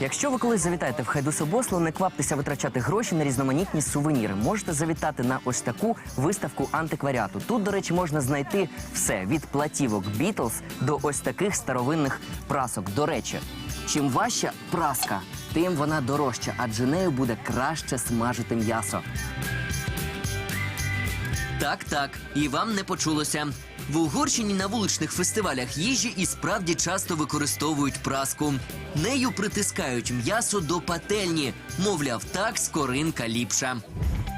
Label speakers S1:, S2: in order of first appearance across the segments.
S1: Якщо ви колись завітаєте в Хайдусобосло, не кваптеся витрачати гроші на різноманітні сувеніри. Можете завітати на ось таку виставку антикваріату. Тут, до речі, можна знайти все від платівок Бітлз до ось таких старовинних прасок. До речі, чим важча праска, тим вона дорожча, адже нею буде краще смажити м'ясо. Так, так, і вам не почулося. В Угорщині на вуличних фестивалях їжі і справді часто використовують праску. Нею притискають м'ясо до пательні. Мовляв, так скоринка ліпша.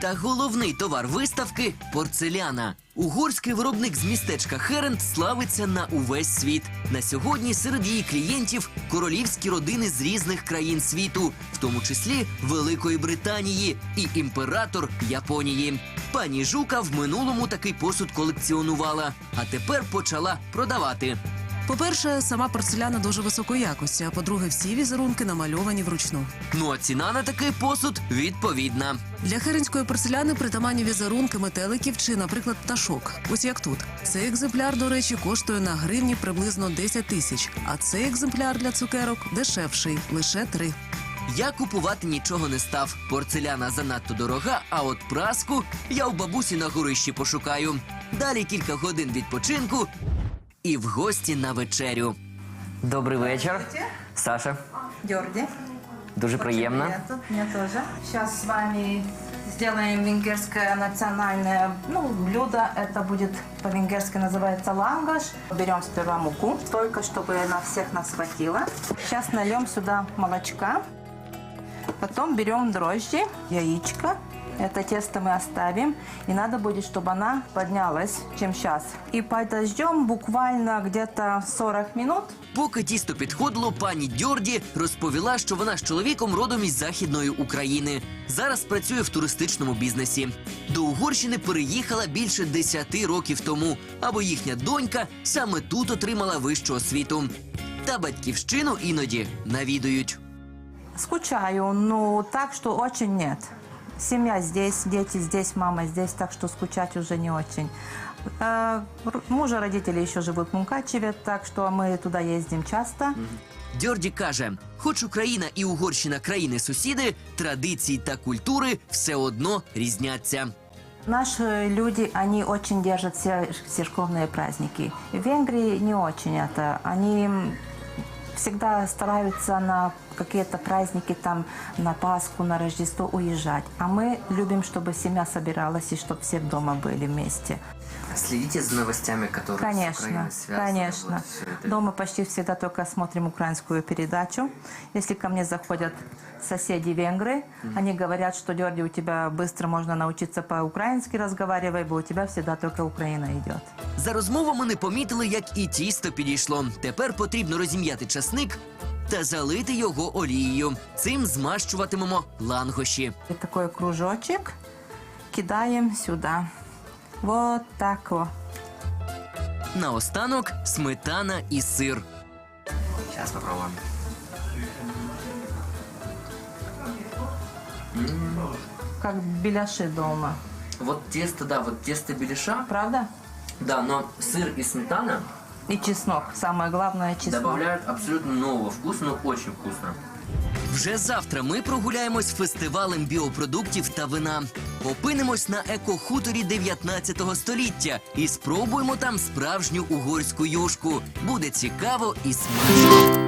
S1: Та головний товар виставки порцеляна. Угорський виробник з містечка Херент славиться на увесь світ. На сьогодні серед її клієнтів королівські родини з різних країн світу, в тому числі Великої Британії і імператор Японії. Пані Жука в минулому такий посуд колекціонувала, а тепер почала продавати.
S2: По-перше, сама порцеляна дуже високої якості. А по-друге, всі візерунки намальовані вручну.
S1: Ну а ціна на такий посуд відповідна.
S2: Для херенської порцеляни притаманні візерунки метеликів чи, наприклад, пташок. Ось як тут. Цей екземпляр, до речі, коштує на гривні приблизно 10 тисяч. А цей екземпляр для цукерок дешевший лише 3.
S1: Я купувати нічого не став. Порцеляна занадто дорога, а от праску я у бабусі на горищі пошукаю. Далі кілька годин відпочинку і в гості на вечерю. Добрий вечір. Саша,
S3: Георгий.
S1: дуже
S3: Очень
S1: приємно.
S3: приятно. Мне тоже. Сейчас с вами сделаем венгерское национальное ну, блюдо. Это будет по-венгерски называется лангаш. Берем сперва муку, только чтобы на всех нас хватило. Сейчас нальем сюда молочка. Потом берем дрожжи, яичко. Это тесто мы оставим. И надо будет, чтобы она поднялась, чем сейчас. И подождем буквально где-то 40 минут.
S1: Поки тісто підходило, пані Дьорді розповіла, що вона з чоловіком родом із західної України. Зараз працює в туристичному бізнесі. До Угорщини переїхала більше 10 років тому, або їхня донька саме тут отримала вищу освіту. Та батьківщину іноді навідують.
S3: Скучаю, ну так, что очень нет. Семья здесь, дети здесь, мама здесь, так что скучать уже не очень. Э, р- Мужа родители еще живут в Мукачеве, так что мы туда ездим часто.
S1: Дьорді каже: хоч Україна і Угорщина країни-сусіди, традиції та культури все одно різняться.
S3: Наши люди, они очень держат все церковные праздники. В Венгрии не очень это. Они м, всегда стараются на какие-то праздники, там, на Пасху, на Рождество уезжать. А мы любим, чтобы семья собиралась и чтобы все дома были вместе.
S1: Следите за новостями, которые
S3: Конечно, конечно. Дома почти всегда только смотрим украинскую передачу. Если ко мне заходят соседи венгры, они говорят, что Дерди, у тебя быстро можно научиться по-украински разговаривать, бо у тебя всегда только Украина идет.
S1: За розмовами не помітили, як і тісто підійшло. Тепер потрібно розім'яти часник та залити його олією. Цим змащуватимемо лангоші.
S3: И такой кружочек кидаем сюда. Вот так.
S1: Наостанок сметана і сир. Зараз попробуємо.
S3: Как беляши дома.
S1: Вот тесто, да, вот тесто беляша,
S3: Правда?
S1: да, но сыр и сметана
S3: И чеснок. Самое главное чеснок.
S1: добавляют абсолютно нового вкуса, но очень вкусно. Вже завтра ми прогуляємось фестивалем біопродуктів та вина. Опинимось на екохуторі 19 століття і спробуємо там справжню угорську юшку. Буде цікаво і смачно.